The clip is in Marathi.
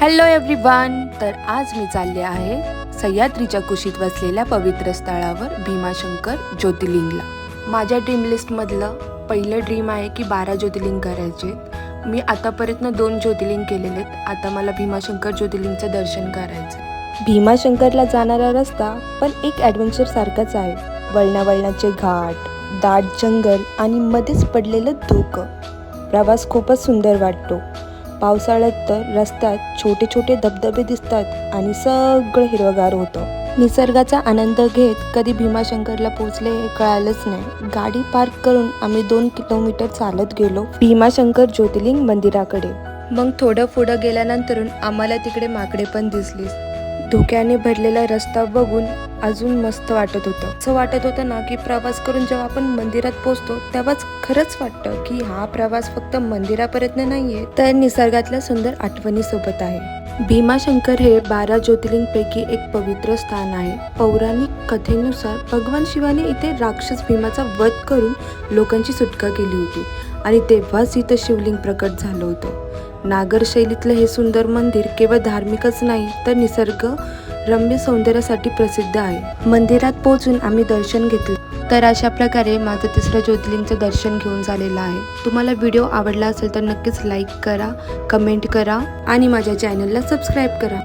हॅलो एव्हरीवन तर आज मी चालले आहे सह्याद्रीच्या कुशीत वसलेल्या पवित्र स्थळावर भीमाशंकर ज्योतिर्लिंगला. माझ्या ड्रीम लिस्टमधलं पहिलं ड्रीम आहे की बारा ज्योतिर्लिंग करायचे मी आतापर्यंत दोन ज्योतिर्लिंग केलेले आहेत. आता मला भीमाशंकर ज्योतिर्लिंगचं दर्शन करायचं भीमाशंकरला जाणारा रस्ता पण एक ॲडव्हेंचर सारखाच आहे. वळणावळणाचे घाट दाट जंगल आणि मध्येच पडलेलं धोकं. प्रवास खूपच सुंदर वाटतो. पावसाळ्यात तर रस्त्यात छोटे छोटे धबधबे दिसतात आणि सगळं हिरवगार होतं. निसर्गाचा आनंद घेत कधी भीमाशंकरला पोहोचले हे कळालंच नाही. गाडी पार्क करून आम्ही दोन किलोमीटर चालत गेलो भीमाशंकर ज्योतिर्लिंग मंदिराकडे. मग थोडं पुढं गेल्यानंतर आम्हाला तिकडे माकडे पण दिसलीस धुक्याने भरलेला रस्ता बघून अजून मस्त वाटत होतं. असं वाटत होतं ना की प्रवास करून जेव्हा आपण मंदिरात पोहोचतो तेव्हाच खरंच वाटतं की हा प्रवास फक्त मंदिरापर्यंत नाहीये तर निसर्गातल्या सुंदर आठवणी सोबत आहे. भीमाशंकर हे बारा ज्योतिर्लिंगपैकी एक पवित्र स्थान आहे. पौराणिक कथेनुसार भगवान शिवाने इथे राक्षस भीमाचा वध करून लोकांची सुटका केली होती आणि तेव्हाच इथं शिवलिंग प्रकट झालं होतं. नागर शैलीतलं हे सुंदर मंदिर केवळ धार्मिकच नाही तर निसर्ग रम्य सौंदर्यासाठी प्रसिद्ध आहे. मंदिरात पोहोचून आम्ही दर्शन घेतले. तर अशा प्रकारे माझं तिसरं ज्योतिर्लिंगचं दर्शन घेऊन झालेलं आहे. तुम्हाला व्हिडिओ आवडला असेल तर नक्कीच लाईक करा कमेंट करा आणि माझ्या चॅनलला सबस्क्राईब करा.